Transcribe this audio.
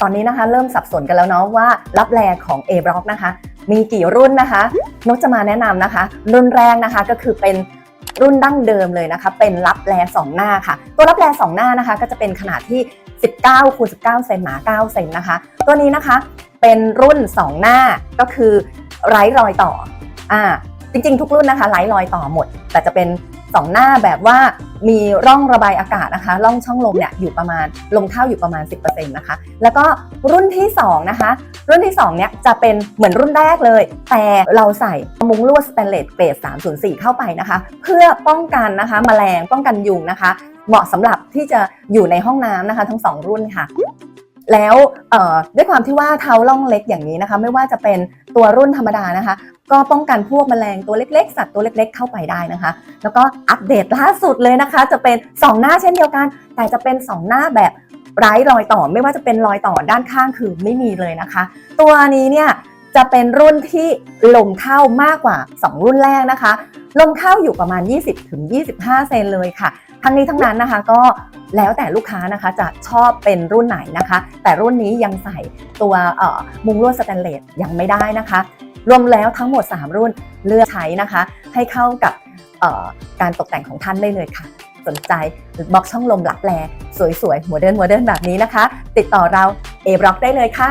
ตอนนี้นะคะเริ่มสับสนกันแล้วเนาะว่ารับแรของ A Block นะคะ มีกี่รุ่นนะคะนกจะมาแนะนำนะคะ รุ่นแรกนะคะก็คือเป็นรุ่นดั้งเดิมเลยนะคะ เป็นรับแรสองหน้าค่ะ ตัวรับแรสองหน้านะคะ ก็จะเป็นขนาดที่ 19คูณ19 เซนหนา9เซนนะคะ ตัวนี้นะคะเป็นรุ่น 2 หน้าก็คือไร้รอยต่ออ่า จริงๆ ทุกรุ่นนะคะไร้รอยต่อหมด แต่จะเป็น2หน้าแบบว่ามีร่องระบายอากาศนะคะ ร่องช่องลมเนี่ยอยู่ประมาณลมเข้าอยู่ประมาณ 10%นะคะ แล้วก็รุ่นที่2นะคะ รุ่นที่2เนี่ยจะเป็นเหมือนรุ่นแรกเลย แต่เราใส่มุ้งลวดสแตนเลสเกรด304 เข้าไปนะคะ เพื่อป้องกันนะคะแมลงป้องกันยุงนะคะ เหมาะสำหรับที่จะอยู่ในห้องน้ำนะคะ ทั้งสองรุ่นค่ะแล้วเอ่อด้วยความที่ว่าเท้าล่องเล็กอย่างนี้นะคะ ไม่ว่าจะเป็นตัวรุ่นธรรมดานะคะ ก็ป้องกันพวกแมลงตัวเล็ก ๆ สัตว์ตัวเล็ก ๆ เข้าไปได้นะคะ แล้วก็อัปเดตล่าสุดเลยนะคะ จะเป็น 2 หน้าเช่นเดียวกัน แต่จะเป็น 2 หน้าแบบไร้รอยต่อไม่ว่าจะเป็นรอยต่อด้านข้างคือไม่มีเลยนะคะ ตัวนี้เนี่ยจะเป็นรุ่นที่ลมเข้ามากกว่า 2 รุ่นแรกนะคะ ลมเข้าอยู่ประมาณ 20-25 เซนเลยค่ะ ทั้งนี้ทั้งนั้นนะคะก็แล้วแต่ลูกค้านะคะจะชอบเป็นรุ่นไหนนะคะ แต่รุ่นนี้ยังใส่ตัวมุงลวดสแตนเลสยังไม่ได้นะคะ รวมแล้วทั้งหมด 3 รุ่นเลือกใช้นะคะ ให้เข้ากับการตกแต่งของท่านได้เลยค่ะ สนใจบล็อกช่องลมหลับแลสวยๆโมเดิร์นโมเดิร์นแบบนี้นะคะ ติดต่อเราเอบล็อกได้เลยค่ะ